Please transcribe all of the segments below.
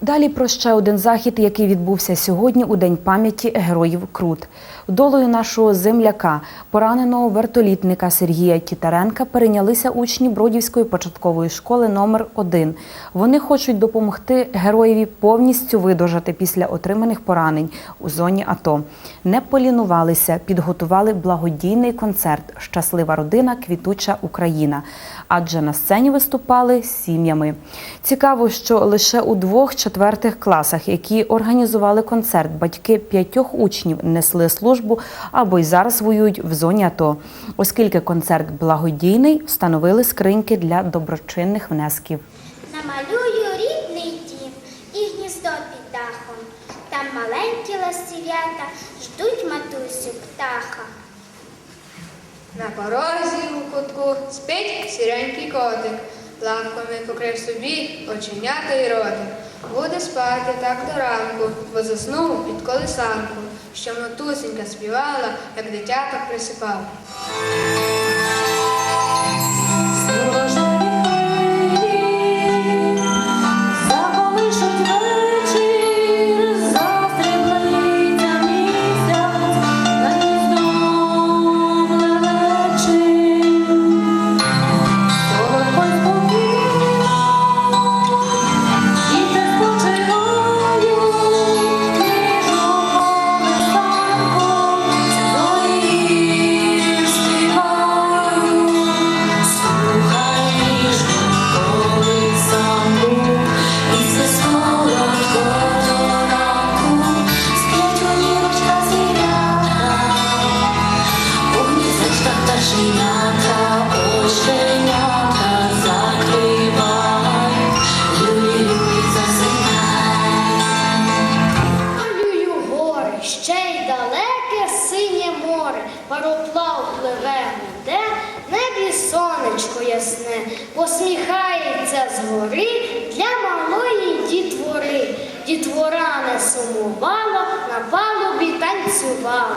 Далі про ще один захід, який відбувся сьогодні у День пам'яті героїв Крут. Долою нашого земляка, пораненого вертолітника Сергія Тітаренка, перейнялися учні Бродівської початкової школи номер 1 Вони хочуть допомогти героєві повністю видужати після отриманих поранень у зоні АТО. Не полінувалися, підготували благодійний концерт Щаслива родина, квітуча Україна. Адже на сцені виступали з сім'ями. Цікаво, що лише у двох четвертих класах, які організували концерт, батьки п'ятьох учнів несли службу або й зараз воюють в зоні АТО. Оскільки концерт благодійний, встановили скриньки для доброчинних внесків. Намалюю рідний дім і гніздо під дахом. Там маленькі ластів'ята ждуть матусю птаха. На порозі у кутку спить сіренький котик, лапками покрив собі оченята й ротик. Буде спати так до ранку, бо заснув під колесанку, що матусенька співала, як дитяток присипав. Ще й далеке синє море, пароплав пливе де, небі сонечко ясне, посміхається згори для малої дітвори. Дітвора не сумувала, на палубі танцювала.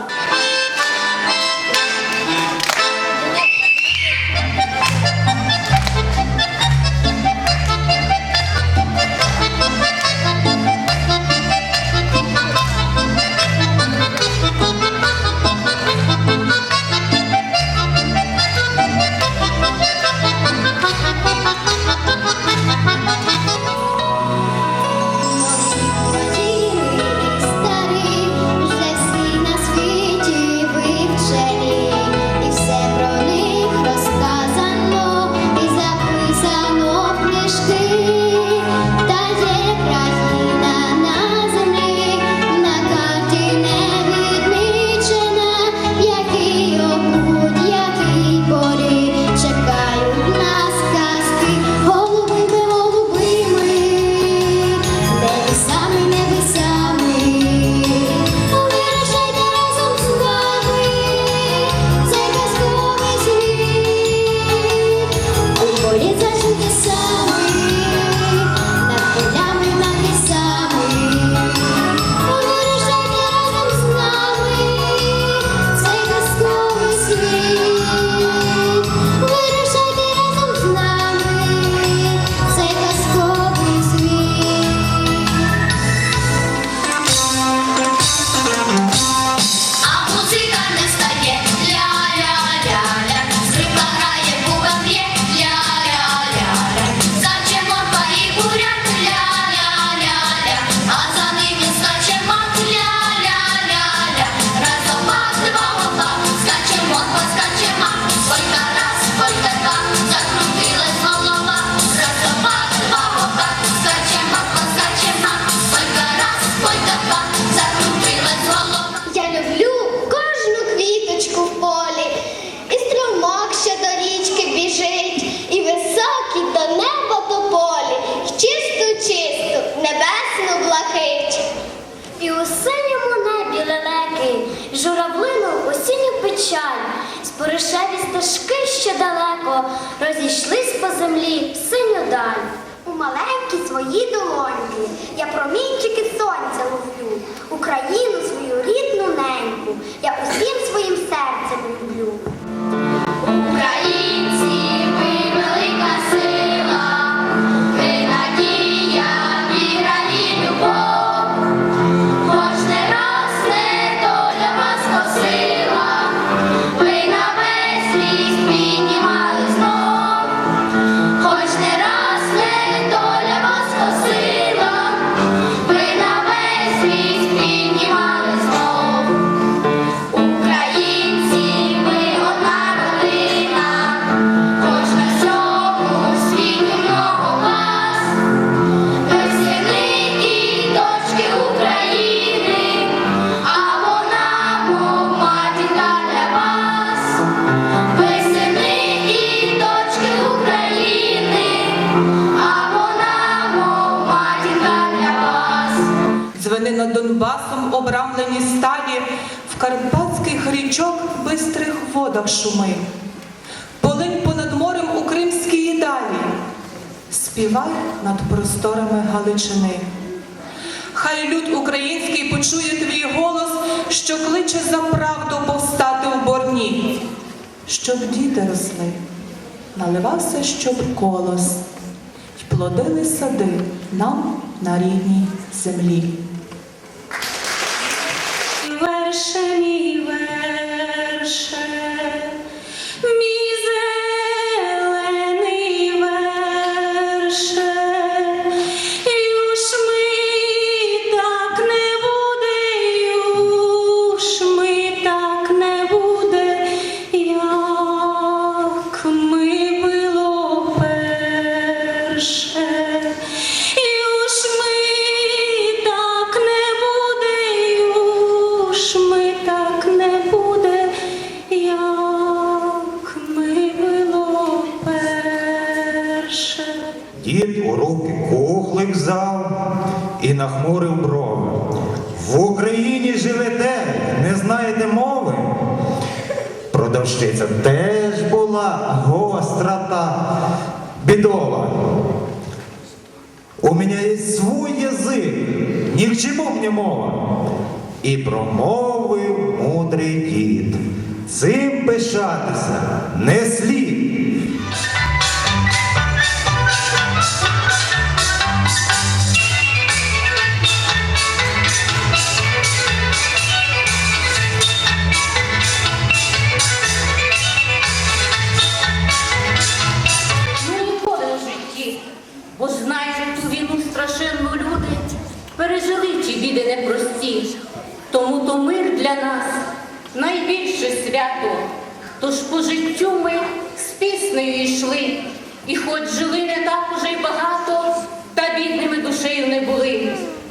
Ще далеко, розійшлись по землі в синю даль. У маленькі свої долоньки я промінчики сонця ловлю, Україну свою рідну неньку, я усім своїм серцем люблю. Українці, сталі, в карпатських річок бистрих водах шуми. Полинь понад морем у кримській далі, співай над просторами Галичини. Хай люд український почує твій голос, що кличе за правду повстати в борні, щоб діти росли, наливався щоб колос, й плодили сади нам на рідній землі. Versze mi, versze. Гостра та бідова. У мене є свій язик, ні к чому мне мова. І промовив мудрий дід. Цим пишатися не слід.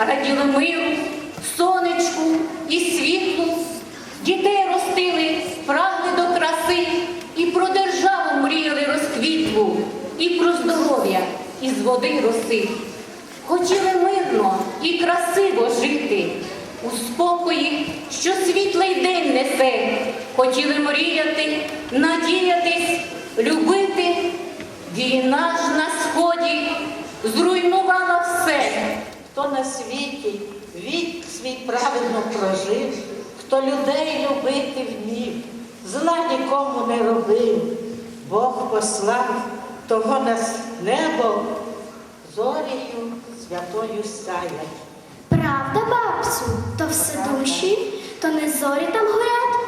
Раділи миру, сонечку і світлу. Дітей ростили, прагли до краси, і про державу мріяли розквітлу, і про здоров'я із води роси. Хотіли мирно і красиво жити, у спокої, що світлий день несе. Хотіли мріяти, надіятись, любити. Війна ж на сході зруйнувала все. Хто на світі вік свій правильно прожив, хто людей любити вмів, зла нікому не робив, Бог послав того нас небо зорію святою сяять. Правда, бабцю, то все душі, то не зорі там горять.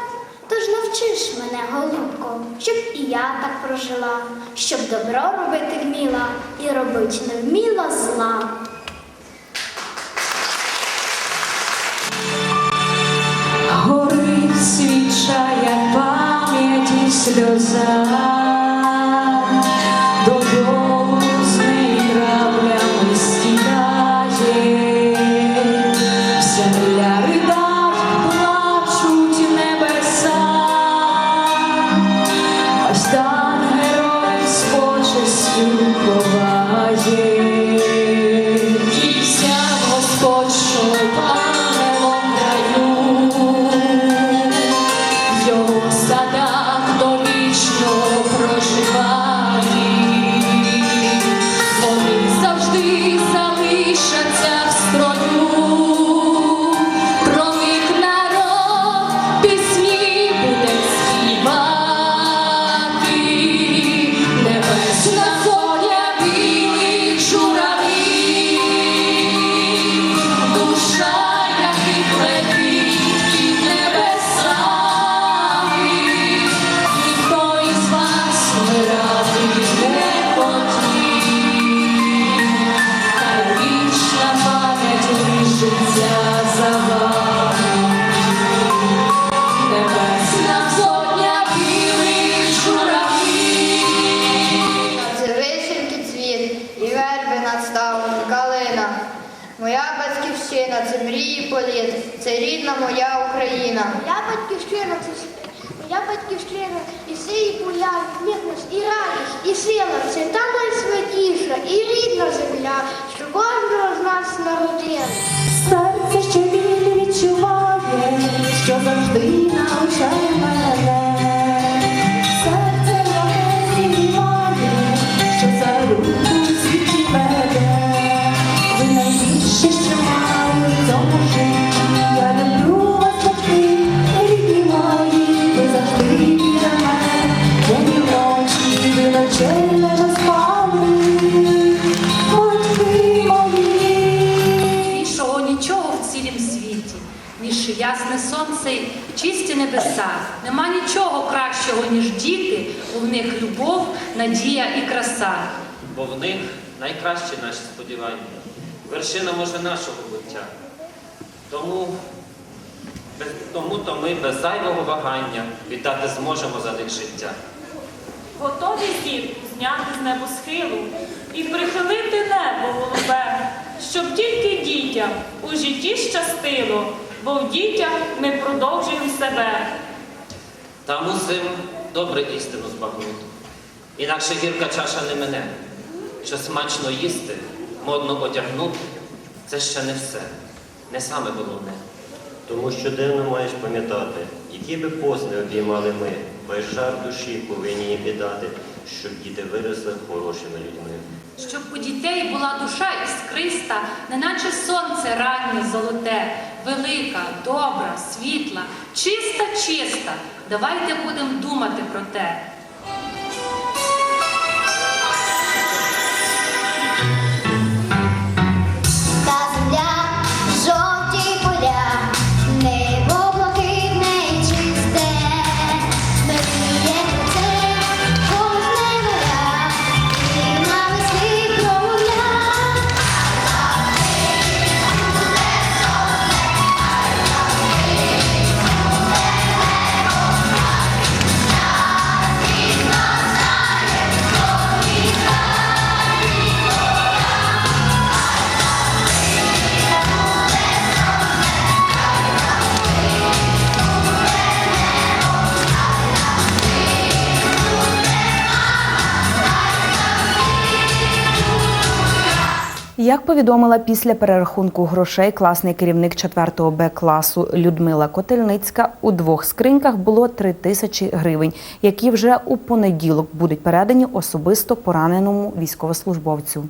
Тож навчиш мене, голубко, щоб і я так прожила, щоб добро робити вміла і робить не вміла зла. Sidosa. моя Україна. Моя батьківщина це моя батьківщина, і сей і відмітність, і радість, і сила. Це та найсвятіша, і рідна земля, що кожного з нас народила. Серце ще вільно відчуває, що завжди навчає мене. небеса. Нема нічого кращого, ніж діти, бо в них любов, надія і краса. Бо в них найкращі наші сподівання, вершина може нашого буття. Тому тому то ми без зайвого вагання віддати зможемо за них життя. Готові зірку зняти з небосхилу і прихилити небо голубе, щоб тільки дітям у житті щастило бо в дітях ми продовжуємо себе. Та мусим добре істину збагнути. Інакше гірка чаша не мене. Що смачно їсти, модно одягнути це ще не все, не саме головне. Тому щоденно маєш пам'ятати, які би пост не обіймали ми, весь жар душі повинні їм віддати, щоб діти виросли хорошими людьми. Щоб у дітей була душа іскриста, неначе сонце раннє золоте, велика, добра, світла, чиста, чиста. Давайте будемо думати про те. Як повідомила після перерахунку грошей класний керівник 4 Б класу Людмила Котельницька, у двох скриньках було 3 тисячі гривень, які вже у понеділок будуть передані особисто пораненому військовослужбовцю.